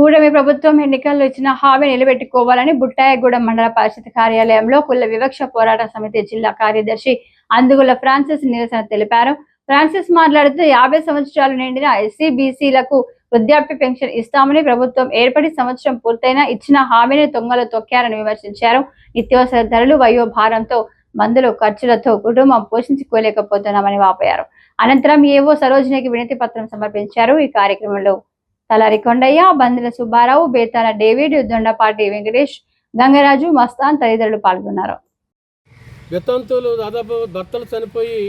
కూడమి ప్రభుత్వం ఎన్నికల్లో ఇచ్చిన హామీ నిలబెట్టుకోవాలని బుట్టాయగూడెం మండల పరిషత్ కార్యాలయంలో కుల వివక్ష పోరాట సమితి జిల్లా కార్యదర్శి అందుగుల ఫ్రాన్సిస్ నిరసన తెలిపారు. ఫ్రాన్సిస్ మాట్లాడుతూ యాభై సంవత్సరాలు నిండిన ఎస్సీ బీసీలకు వృద్ధాప్య పెన్షన్ ఇస్తామని ప్రభుత్వం ఏర్పడి సంవత్సరం పూర్తయినా ఇచ్చిన హామీని తొంగలు తొక్కారని విమర్శించారు. నిత్యావసర ధరలు వయోభారంతో మందులు ఖర్చులతో కుటుంబం పోషించుకోలేకపోతున్నామని వాపోయారు. అనంతరం ఏవో సరోజినికి వినతి పత్రం సమర్పించారు. ఈ కార్యక్రమంలో తలారి కొండయ్య బందిల సుబ్బారావు బేతాల డేవిడ్ దొండపాటి వెంకటేష్ గంగరాజు మస్తాన్ తదితరులు పాల్గొన్నారు. వితంతువులు దాదాపు భర్తలు చనిపోయి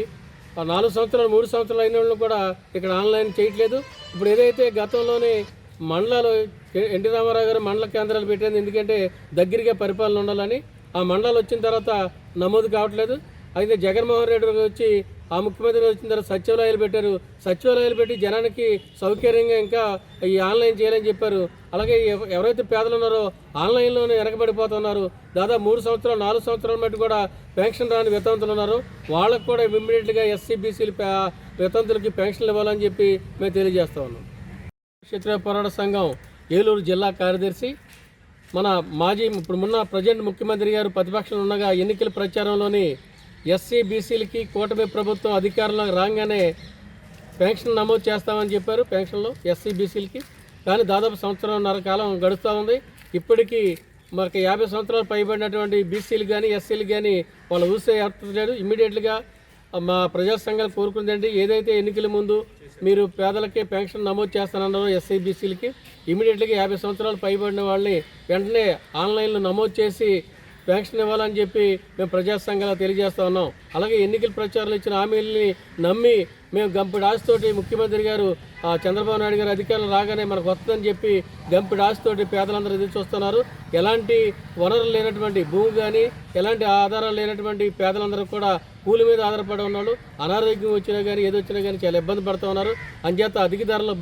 నాలుగు సంవత్సరాలు మూడు సంవత్సరాలు అయిన వాళ్ళు కూడా ఇక్కడ ఆన్లైన్ చేయట్లేదు. ఇప్పుడు ఏదైతే గతంలోనే మండలాలు ఎన్టీ రామారావు గారు మండల కేంద్రాలు పెట్టింది ఎందుకంటే దగ్గరగా పరిపాలన ఉండాలని ఆ మండలాలు వచ్చిన తర్వాత నమోదు కావట్లేదు. అయితే జగన్మోహన్ రెడ్డి వచ్చి ఆ ముఖ్యమంత్రి వచ్చిన తర్వాత సచివాలయాలు పెట్టారు. సచివాలయాలు పెట్టి జనానికి సౌకర్యంగా ఇంకా ఈ ఆన్లైన్ చేయాలని చెప్పారు. అలాగే ఎవరైతే పేదలు ఉన్నారో ఆన్లైన్లోనే వెనకబడిపోతున్నారు దాదాపు మూడు సంవత్సరాలు నాలుగు సంవత్సరాల మట్టి కూడా పెన్షన్ రాని వితంతులు ఉన్నారు. వాళ్ళకు కూడా ఇమ్మీడియట్గా ఎస్సీ బీసీలు వితంతులకి పెన్షన్లు ఇవ్వాలని చెప్పి మేము తెలియజేస్తా ఉన్నాం. క్షత్రియ పోరాట సంఘం ఏలూరు జిల్లా కార్యదర్శి మన మాజీ ఇప్పుడు మొన్న ప్రజెంట్ ముఖ్యమంత్రి గారు ప్రతిపక్షంలో ఉండగా ఎన్నికల ప్రచారంలోని ఎస్సీ బీసీలకి కూటమి ప్రభుత్వం అధికారంలో రాగానే పెన్షన్ నమోదు చేస్తామని చెప్పారు పెన్షన్లు ఎస్సీ బీసీలకి. కానీ దాదాపు సంవత్సరంన్నర కాలం గడుస్తూ ఉంది. ఇప్పటికీ మనకి యాభై సంవత్సరాలు పైబడినటువంటి బీసీలు కానీ ఎస్సీలు కానీ వాళ్ళ ఊసే ఏర్పడలేదు. ఇమ్మీడియట్గా మా ప్రజా సంఘాలు కోరుకుందండి. ఏదైతే ఎన్నికల ముందు మీరు పేదలకి పెన్షన్ నమోదు చేస్తానన్నారో ఎస్సీ బీసీలకి ఇమీడియట్గా యాభై సంవత్సరాలు పైబడిన వాళ్ళని వెంటనే ఆన్లైన్లో నమోదు చేసి పెన్షన్ ఇవ్వాలని చెప్పి మేము ప్రజా సంఘాలు తెలియజేస్తా ఉన్నాం. అలాగే ఎన్నికల ప్రచారాలు ఇచ్చిన హామీలని నమ్మి మేము గంపిడి ఆశతోటి ముఖ్యమంత్రి గారు ఆ, చంద్రబాబు నాయుడు గారు అధికారులు రాగానే మనకు వస్తుందని చెప్పి గంపిడి ఆశతోటి పేదలందరూ ఎదురు చూస్తున్నారు. ఎలాంటి వనరులు లేనటువంటి భూమి కానీ ఎలాంటి ఆధారాలు లేనటువంటి పేదలందరూ కూడా కూలి మీద ఆధారపడి ఉన్నాడు అనారోగ్యం వచ్చినా కానీ ఏది వచ్చినా కానీ చాలా ఇబ్బంది పడుతూ ఉన్నారు. అంచేత అధిక ధరలు